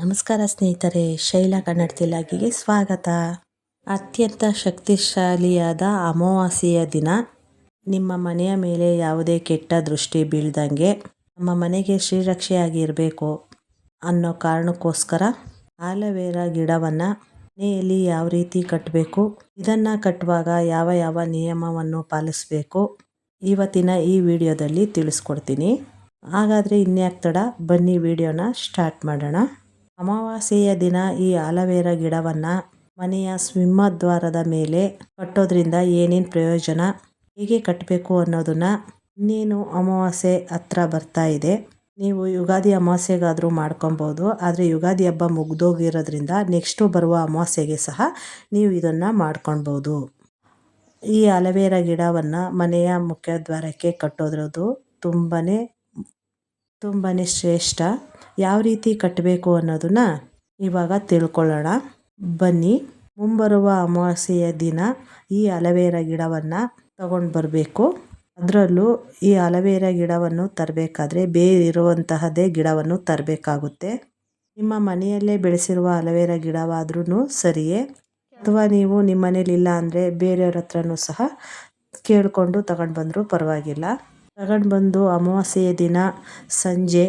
ನಮಸ್ಕಾರ ಸ್ನೇಹಿತರೆ, ಶೈಲಾ ಕನ್ನಡ ತಿಲಾಗಿಗೆ ಸ್ವಾಗತ. ಅತ್ಯಂತ ಶಕ್ತಿಶಾಲಿಯಾದ ಅಮಾವಾಸ್ಯೆಯ ದಿನ. ನಿಮ್ಮ ಮನೆಯ ಮೇಲೆ ಯಾವುದೇ ಕೆಟ್ಟ ದೃಷ್ಟಿ ಬೀಳ್ದಂಗೆ ನಮ್ಮ ಮನೆಗೆ ಶ್ರೀರಕ್ಷೆಯಾಗಿರಬೇಕು ಅನ್ನೋ ಕಾರಣಕ್ಕೋಸ್ಕರ ಆಲವೇರ ಗಿಡವನ್ನು ಮನೆಯಲ್ಲಿ ಯಾವ ರೀತಿ ಕಟ್ಟಬೇಕು ಇದನ್ನು ಕಟ್ಟುವಾಗ ಯಾವ ಯಾವ ನಿಯಮವನ್ನು ಪಾಲಿಸಬೇಕು ಇವತ್ತಿನ ಈ ವಿಡಿಯೋದಲ್ಲಿ ತಿಳಿಸ್ಕೊಡ್ತೀನಿ. ಹಾಗಾದರೆ ಇನ್ಯಾಕ್ ತಡ, ಬನ್ನಿ ವಿಡಿಯೋನ ಸ್ಟಾರ್ಟ್ ಮಾಡೋಣ. ಅಮಾವಾಸ್ಯೆಯ ದಿನ ಈ ಆಲವೇರ ಗಿಡವನ್ನ ಮನೆಯ ಸಿಂಹದ್ವಾರದ ಮೇಲೆ ಕಟ್ಟೋದ್ರಿಂದ ಏನೇನು ಪ್ರಯೋಜನ, ಹೇಗೆ ಕಟ್ಟಬೇಕು ಅನ್ನೋದನ್ನು ಇನ್ನೇನು ಅಮಾವಾಸ್ಯೆ ಹತ್ರ ಬರ್ತಾ ಇದೆ. ನೀವು ಯುಗಾದಿ ಅಮಾವಾಸ್ಯೆಗಾದರೂ ಮಾಡ್ಕೊಬೋದು, ಆದರೆ ಯುಗಾದಿ ಹಬ್ಬ ಮುಗ್ದೋಗಿರೋದ್ರಿಂದ ನೆಕ್ಸ್ಟು ಬರುವ ಅಮಾವಾಸ್ಯೆಗೆ ಸಹ ನೀವು ಇದನ್ನು ಮಾಡ್ಕೊಳ್ಬೋದು. ಈ ಅಲವೇರ ಗಿಡವನ್ನು ಮನೆಯ ಮುಖ್ಯದ್ವಾರಕ್ಕೆ ಕಟ್ಟೋದ್ರದ್ದು ತುಂಬಾ ತುಂಬಾ ಶ್ರೇಷ್ಠ. ಯಾವ ರೀತಿ ಕಟ್ಟಬೇಕು ಅನ್ನೋದನ್ನ ಇವಾಗ ತಿಳ್ಕೊಳ್ಳೋಣ. ಬನ್ನಿ, ಮುಂಬರುವ ಅಮಾವಾಸ್ಯೆಯ ದಿನ ಈ ಅಲವೇರಾ ಗಿಡವನ್ನು ತಗೊಂಡು ಬರಬೇಕು. ಅದರಲ್ಲೂ ಈ ಅಲವೇರಾ ಗಿಡವನ್ನು ತರಬೇಕಾದ್ರೆ ಬೇರಿರುವಂತಹದೇ ಗಿಡವನ್ನು ತರಬೇಕಾಗುತ್ತೆ. ನಿಮ್ಮ ಮನೆಯಲ್ಲೇ ಬೆಳೆಸಿರುವ ಅಲವೇರಾ ಗಿಡವಾದ್ರೂ ಸರಿಯೇ. ಅಥವಾ ನೀವು ನಿಮ್ಮ ಮನೇಲಿ ಇಲ್ಲ ಅಂದರೆ ಬೇರೆಯವ್ರ ಹತ್ರನೂ ಸಹ ಕೇಳಿಕೊಂಡು ತಗೊಂಡು ಬಂದರೂ ಪರವಾಗಿಲ್ಲ. ತಗೊಂಡು ಬಂದು ಅಮಾವಾಸ್ಯೆಯ ದಿನ ಸಂಜೆ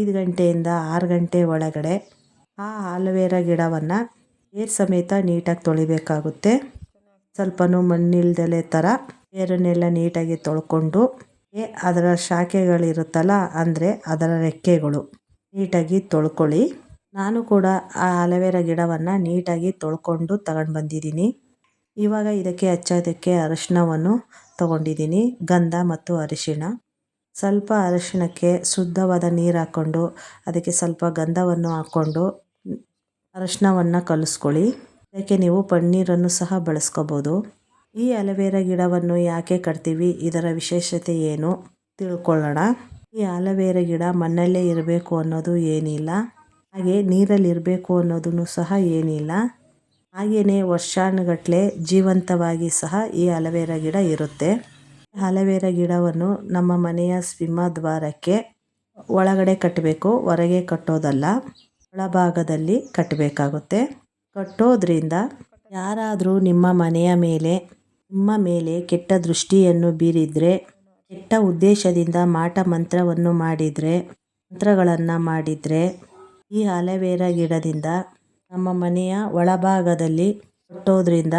ಐದು ಗಂಟೆಯಿಂದ ಆರು ಗಂಟೆ ಒಳಗಡೆ ಆ ಆಲೋವೆರಾ ಗಿಡವನ್ನು ಏರ್ ಸಮೇತ ನೀಟಾಗಿ ತೊಳಿಬೇಕಾಗುತ್ತೆ. ಸ್ವಲ್ಪನೂ ಮಣ್ಣಿಲ್ದಲೆ ಥರ ಬೇರನ್ನೆಲ್ಲ ನೀಟಾಗಿ ತೊಳ್ಕೊಂಡು ಅದರ ಶಾಖೆಗಳಿರುತ್ತಲ್ಲ ಅಂದರೆ ಅದರ ರೆಕ್ಕೆಗಳು ನೀಟಾಗಿ ತೊಳ್ಕೊಳ್ಳಿ. ನಾನು ಕೂಡ ಆ ಅಲೋವೆರಾ ಗಿಡವನ್ನು ನೀಟಾಗಿ ತೊಳ್ಕೊಂಡು ತಗೊಂಡು ಬಂದಿದ್ದೀನಿ. ಇವಾಗ ಇದಕ್ಕೆ ಹಚ್ಚೋದಕ್ಕೆ ಅರಿಶಿಣವನ್ನು ತಗೊಂಡಿದ್ದೀನಿ. ಗಂಧ ಮತ್ತು ಅರಿಶಿಣ. ಸ್ವಲ್ಪ ಅರಿಶಿಣಕ್ಕೆ ಶುದ್ಧವಾದ ನೀರು ಹಾಕ್ಕೊಂಡು, ಅದಕ್ಕೆ ಸ್ವಲ್ಪ ಗಂಧವನ್ನು ಹಾಕ್ಕೊಂಡು ಅರಿಶಿಣವನ್ನು ಕಲಿಸ್ಕೊಳ್ಳಿ. ಅದಕ್ಕೆ ನೀವು ಪನ್ನೀರನ್ನು ಸಹ ಬಳಸ್ಕೋಬೋದು. ಈ ಅಲವೇರ ಗಿಡವನ್ನು ಯಾಕೆ ಕಟ್ತೀವಿ, ಇದರ ವಿಶೇಷತೆ ಏನು ತಿಳ್ಕೊಳ್ಳೋಣ. ಈ ಅಲವೇರ ಗಿಡ ಮಣ್ಣಲ್ಲೇ ಇರಬೇಕು ಅನ್ನೋದು ಏನಿಲ್ಲ, ಹಾಗೆ ನೀರಲ್ಲಿ ಇರಬೇಕು ಅನ್ನೋದನ್ನು ಸಹ ಏನಿಲ್ಲ. ಹಾಗೆಯೇ ವರ್ಷಾನುಗಟ್ಟಲೆ ಜೀವಂತವಾಗಿ ಸಹ ಈ ಅಲವೇರ ಗಿಡ ಇರುತ್ತೆ. ಅಲವೇರ ಗಿಡವನ್ನು ನಮ್ಮ ಮನೆಯ ಸಿಂಹದ್ವಾರಕ್ಕೆ ಒಳಗಡೆ ಕಟ್ಟಬೇಕು, ಹೊರಗೆ ಕಟ್ಟೋದಲ್ಲ, ಒಳಭಾಗದಲ್ಲಿ ಕಟ್ಟಬೇಕಾಗುತ್ತೆ. ಕಟ್ಟೋದ್ರಿಂದ ಯಾರಾದರೂ ನಿಮ್ಮ ಮನೆಯ ಮೇಲೆ, ನಿಮ್ಮ ಮೇಲೆ ಕೆಟ್ಟ ದೃಷ್ಟಿಯನ್ನು ಬೀರಿದರೆ, ಕೆಟ್ಟ ಉದ್ದೇಶದಿಂದ ಮಾಟ ಮಂತ್ರವನ್ನು ಮಾಡಿದರೆ, ಮಂತ್ರಗಳನ್ನು ಮಾಡಿದರೆ, ಈ ಅಲವೇರ ಗಿಡದಿಂದ ನಮ್ಮ ಮನೆಯ ಒಳಭಾಗದಲ್ಲಿ ಕಟ್ಟೋದ್ರಿಂದ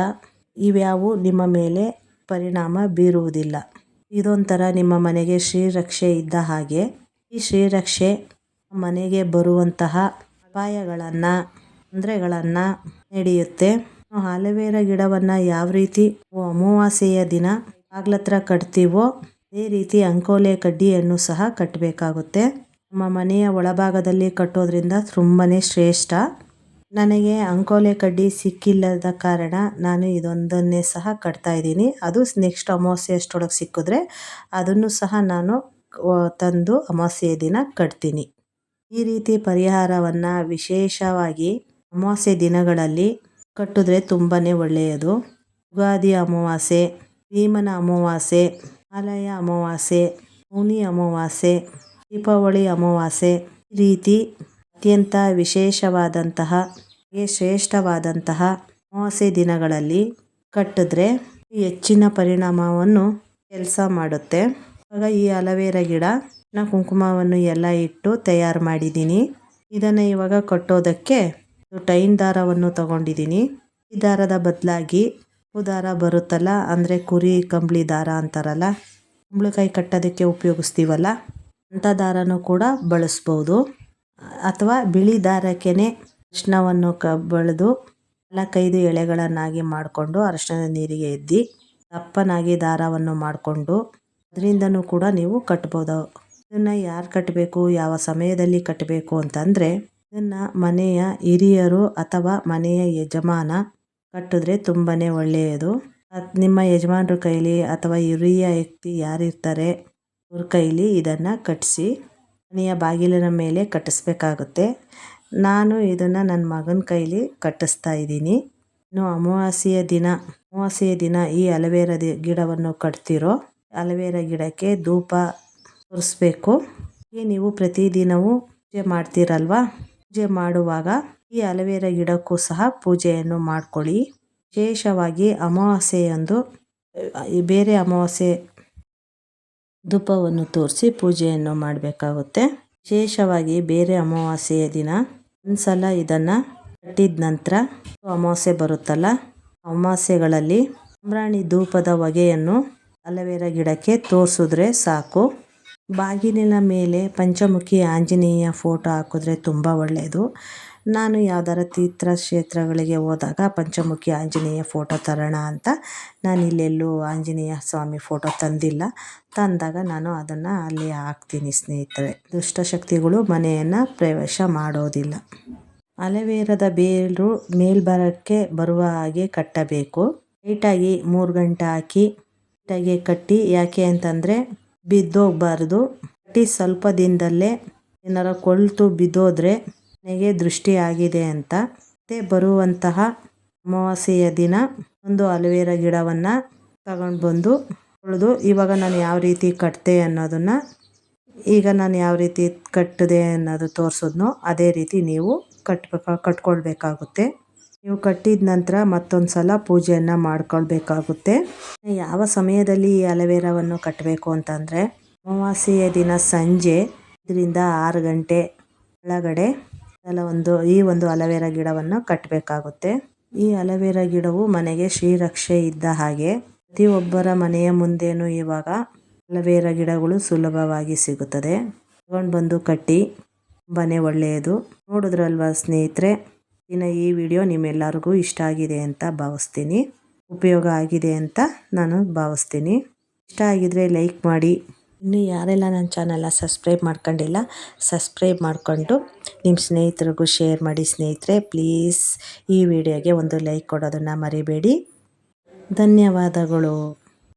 ಇವ್ಯಾವು ನಿಮ್ಮ ಮೇಲೆ ಪರಿಣಾಮ ಬೀರುವುದಿಲ್ಲ. ಇದೊಂಥರ ನಿಮ್ಮ ಮನೆಗೆ ಶ್ರೀರಕ್ಷೆ ಇದ್ದ ಹಾಗೆ. ಈ ಶ್ರೀರಕ್ಷೆ ಮನೆಗೆ ಬರುವಂತಹ ಅಪಾಯಗಳನ್ನು, ತೊಂದರೆಗಳನ್ನು ನಡೆಯುತ್ತೆ. ಆಲೋವೆರಾ ಗಿಡವನ್ನು ಯಾವ ರೀತಿ ಅಮಾವಾಸ್ಯೆಯ ದಿನ ಬಾಗ್ಲತ್ರ ಕಟ್ತೀವೋ, ಅದೇ ರೀತಿ ಅಂಕೋಲೆ ಕಡ್ಡಿಯನ್ನು ಸಹ ಕಟ್ಟಬೇಕಾಗುತ್ತೆ ನಮ್ಮ ಮನೆಯ ಒಳಭಾಗದಲ್ಲಿ ಕಟ್ಟೋದ್ರಿಂದ ತುಂಬಾ ಶ್ರೇಷ್ಠ. ನನಗೆ ಅಂಕೋಲೆ ಕಡ್ಡಿ ಸಿಕ್ಕಿಲ್ಲದ ಕಾರಣ ನಾನು ಇದೊಂದನ್ನೇ ಸಹ ಕಟ್ತಾ ಇದ್ದೀನಿ. ಅದು ನೆಕ್ಸ್ಟ್ ಅಮಾವಾಸ್ಯೆ ಅಷ್ಟೊಳಗೆ ಸಿಕ್ಕಿದ್ರೆ ಅದನ್ನು ಸಹ ನಾನು ತಂದು ಅಮಾವಾಸ್ಯೆಯ ದಿನ ಕಟ್ತೀನಿ. ಈ ರೀತಿ ಪರಿಹಾರವನ್ನು ವಿಶೇಷವಾಗಿ ಅಮಾವಾಸ್ಯೆ ದಿನಗಳಲ್ಲಿ ಕಟ್ಟಿದ್ರೆ ತುಂಬಾ ಒಳ್ಳೆಯದು. ಯುಗಾದಿ ಅಮಾವಾಸ್ಯೆ, ಭೀಮನ ಅಮಾವಾಸ್ಯೆ, ಆಲಯ ಅಮಾವಾಸ್ಯೆ ಹುಣಿ ಅಮಾವಾಸ್ಯೆ, ದೀಪಾವಳಿ ಅಮಾವಾಸ್ಯೆ ಈ ರೀತಿ ಅತ್ಯಂತ ವಿಶೇಷವಾದಂತಹ ಶ್ರೇಷ್ಠವಾದಂತಹ ಅಮಾವಾಸ್ಯೆ ದಿನಗಳಲ್ಲಿ ಕಟ್ಟಿದ್ರೆ ಹೆಚ್ಚಿನ ಪರಿಣಾಮವನ್ನು ಕೆಲಸ ಮಾಡುತ್ತೆ. ಆಗ ಈ ಅಲವೇರಾ ಗಿಡ ನಾ ಕುಂಕುಮವನ್ನು ಎಲ್ಲ ಇಟ್ಟು ತಯಾರು ಮಾಡಿದ್ದೀನಿ. ಇದನ್ನು ಇವಾಗ ಕಟ್ಟೋದಕ್ಕೆ ಟೈನ್ ದಾರವನ್ನು ತಗೊಂಡಿದ್ದೀನಿ. ಈ ದಾರದ ಬದಲಾಗಿ ದಾರ ಬರುತ್ತಲ್ಲ, ಅಂದರೆ ಕುರಿ ಕಂಬಳಿ ದಾರ ಅಂತಾರಲ್ಲ, ಕುಂಬಳಕಾಯಿ ಕಟ್ಟೋದಕ್ಕೆ ಉಪಯೋಗಿಸ್ತೀವಲ್ಲ, ಅಂಥ ದಾರನೂ ಕೂಡ ಬಳಸ್ಬೋದು. ಅಥವಾ ಬಿಳಿ ದಾರಕ್ಕೇ ಅರಿಶಿನವನ್ನು ಕ ಬಳಿದು ನಾಲ್ಕೈದು ಎಳೆಗಳನ್ನಾಗಿ ಮಾಡಿಕೊಂಡು ಅರಿಶಿನದ ನೀರಿಗೆ ಎದ್ದಿ ದಪ್ಪನಾಗಿ ದಾರವನ್ನು ಮಾಡಿಕೊಂಡು ಅದರಿಂದನೂ ಕೂಡ ನೀವು ಕಟ್ಬೋದು. ಇದನ್ನು ಯಾರು ಕಟ್ಟಬೇಕು ಯಾವ ಸಮಯದಲ್ಲಿ ಕಟ್ಟಬೇಕು ಅಂತಂದರೆ ಇದನ್ನು ಮನೆಯ ಹಿರಿಯರು ಅಥವಾ ಮನೆಯ ಯಜಮಾನ ಕಟ್ಟಿದ್ರೆ ತುಂಬಾ ಒಳ್ಳೆಯದು. ನಿಮ್ಮ ಯಜಮಾನ್ರ ಕೈಲಿ ಅಥವಾ ಹಿರಿಯ ವ್ಯಕ್ತಿ ಯಾರಿರ್ತಾರೆ, ಅವ್ರ ಕೈಲಿ ಇದನ್ನು ಕಟ್ಟಿಸಿ ಮನೆಯ ಬಾಗಿಲಿನ ಮೇಲೆ ಕಟ್ಟಿಸ್ಬೇಕಾಗುತ್ತೆ. ನಾನು ಇದನ್ನು ನನ್ನ ಮಗನ ಕೈಲಿ ಕಟ್ಟಿಸ್ತಾ ಇದ್ದೀನಿ. ಇನ್ನು ಅಮಾವಾಸ್ಯೆಯ ದಿನ ಅಮಾವಾಸ್ಯೆಯ ದಿನ ಈ ಅಲವೇರ ಗಿಡವನ್ನು ಕಟ್ತಿರೋ ಅಲವೇರ ಗಿಡಕ್ಕೆ ಧೂಪ ತೋರಿಸ್ಬೇಕು ನೀವು ಪ್ರತಿದಿನವೂ ಪೂಜೆ ಮಾಡ್ತೀರಲ್ವ? ಪೂಜೆ ಮಾಡುವಾಗ ಈ ಅಲವೇರ ಗಿಡಕ್ಕೂ ಸಹ ಪೂಜೆಯನ್ನು ಮಾಡ್ಕೊಳ್ಳಿ. ವಿಶೇಷವಾಗಿ ಅಮಾವಾಸ್ಯೆಯೊಂದು ಬೇರೆ ಅಮಾವಾಸ್ಯೆ ಧೂಪವನ್ನು ತೋರಿಸಿ ಪೂಜೆಯನ್ನು ಮಾಡಬೇಕಾಗುತ್ತೆ. ವಿಶೇಷವಾಗಿ ಬೇರೆ ಅಮಾವಾಸ್ಯೆಯ ದಿನ ಒಂದ್ಸಲ ಇದನ್ನು ಕಟ್ಟಿದ ನಂತರ ಅಮಾವಾಸ್ಯೆ ಬರುತ್ತಲ್ಲ, ಅಮಾವಾಸ್ಯೆಗಳಲ್ಲಿ ಸಾಂಬ್ರಾಣಿ ಧೂಪದ ಹೊಗೆಯನ್ನು ಅಲವೇರ ಗಿಡಕ್ಕೆ ತೋರಿಸಿದ್ರೆ ಸಾಕು. ಬಾಗಿಲಿನ ಮೇಲೆ ಪಂಚಮುಖಿ ಆಂಜನೇಯ ಫೋಟೋ ಹಾಕಿದ್ರೆ ತುಂಬ ಒಳ್ಳೆಯದು ನಾನು ಯಾವ್ದಾರ ತೀರ್ಥ ಕ್ಷೇತ್ರಗಳಿಗೆ ಹೋದಾಗ ಪಂಚಮುಖಿ ಆಂಜನೇಯ ಫೋಟೋ ತರೋಣ ಅಂತ ನಾನು ಇಲ್ಲೆಲ್ಲೂ ಆಂಜನೇಯ ಸ್ವಾಮಿ ಫೋಟೋ ತಂದಿಲ್ಲ. ತಂದಾಗ ನಾನು ಅದನ್ನು ಅಲ್ಲಿ ಹಾಕ್ತೀನಿ ಸ್ನೇಹಿತರೆ. ದುಷ್ಟಶಕ್ತಿಗಳು ಮನೆಯನ್ನು ಪ್ರವೇಶ ಮಾಡೋದಿಲ್ಲ. ಅಲವೇರದ ಬೇರು ಮೇಲ್ಬರಕ್ಕೆ ಬರುವ ಹಾಗೆ ಕಟ್ಟಬೇಕು. ಲೈಟಾಗಿ ಮೂರು ಗಂಟೆ ಹಾಕಿ ಲೈಟಾಗಿ ಕಟ್ಟಿ, ಯಾಕೆ ಅಂತಂದರೆ ಬಿದ್ದೋಗಬಾರ್ದು. ಕಟ್ಟಿ ಸ್ವಲ್ಪ ದಿನದಲ್ಲೇ ಏನಾರ ಕೊಳ್ತು ಬಿದ್ದೋದ್ರೆ ಮನೆಗೆ ದೃಷ್ಟಿ ಆಗಿದೆ ಅಂತ. ಮತ್ತೆ ಬರುವಂತಹ ಅಮಾವಾಸ್ಯೆಯ ದಿನ ಒಂದು ಅಲವೇರ ಗಿಡವನ್ನು ತಗೊಂಡು ಬಂದು ಉಳಿದು, ಇವಾಗ ನಾನು ಯಾವ ರೀತಿ ಕಟ್ಟಿದೆ ಅನ್ನೋದನ್ನು, ಈಗ ನಾನು ಯಾವ ರೀತಿ ಕಟ್ಟಿದೆ ಅನ್ನೋದು ತೋರಿಸಿದ್ನೋ ಅದೇ ರೀತಿ ನೀವು ಕಟ್ಬೇಕ, ಕಟ್ಕೊಳ್ಬೇಕಾಗುತ್ತೆ. ನೀವು ಕಟ್ಟಿದ ನಂತರ ಮತ್ತೊಂದು ಸಲ ಪೂಜೆಯನ್ನು ಮಾಡ್ಕೊಳ್ಬೇಕಾಗುತ್ತೆ. ಯಾವ ಸಮಯದಲ್ಲಿ ಈ ಅಲವೇರವನ್ನು ಕಟ್ಟಬೇಕು ಅಂತಂದರೆ, ಅಮಾವಾಸ್ಯೆಯ ದಿನ ಸಂಜೆ ಇದರಿಂದ ಆರು ಗಂಟೆ ಒಳಗಡೆ ಎಲ್ಲ ಒಂದು, ಈ ಒಂದು ಅಲವೇರಾ ಗಿಡವನ್ನು ಕಟ್ಟಬೇಕಾಗುತ್ತೆ ಈ ಅಲವೇರಾ ಗಿಡವು ಮನೆಗೆ ಶ್ರೀರಕ್ಷೆ ಇದ್ದ ಹಾಗೆ ಪ್ರತಿಯೊಬ್ಬರ ಮನೆಯ ಮುಂದೆನೂ ಇವಾಗ ಅಲವೇರಾ ಗಿಡಗಳು ಸುಲಭವಾಗಿ ಸಿಗುತ್ತದೆ. ತಗೊಂಡು ಬಂದು ಕಟ್ಟಿ ತುಂಬಾ ಒಳ್ಳೆಯದು. ನೋಡಿದ್ರಲ್ವ ಸ್ನೇಹಿತರೆ, ಇನ್ನು ಈ ವಿಡಿಯೋ ನಿಮ್ಮೆಲ್ಲರಿಗೂ ಇಷ್ಟ ಆಗಿದೆ ಅಂತ ಭಾವಿಸ್ತೀನಿ. ಉಪಯೋಗ ಆಗಿದೆ ಅಂತ ನಾನು ಭಾವಿಸ್ತೀನಿ. ಇಷ್ಟ ಆಗಿದ್ರೆ ಲೈಕ್ ಮಾಡಿ. ಇನ್ನು ಯಾರೆಲ್ಲ ನನ್ನ ಚಾನಲ್ನ ಸಬ್ಸ್ಕ್ರೈಬ್ ಮಾಡ್ಕೊಂಡಿಲ್ಲ, ಸಬ್ಸ್ಕ್ರೈಬ್ ಮಾಡಿಕೊಂಡು ನಿಮ್ಮ ಸ್ನೇಹಿತರಿಗೂ ಶೇರ್ ಮಾಡಿ ಸ್ನೇಹಿತರೆ ಪ್ಲೀಸ್ ಈ ವಿಡಿಯೋಗೆ ಒಂದು ಲೈಕ್ ಕೊಡೋದನ್ನು ಮರಿಬೇಡಿ. ಧನ್ಯವಾದಗಳು.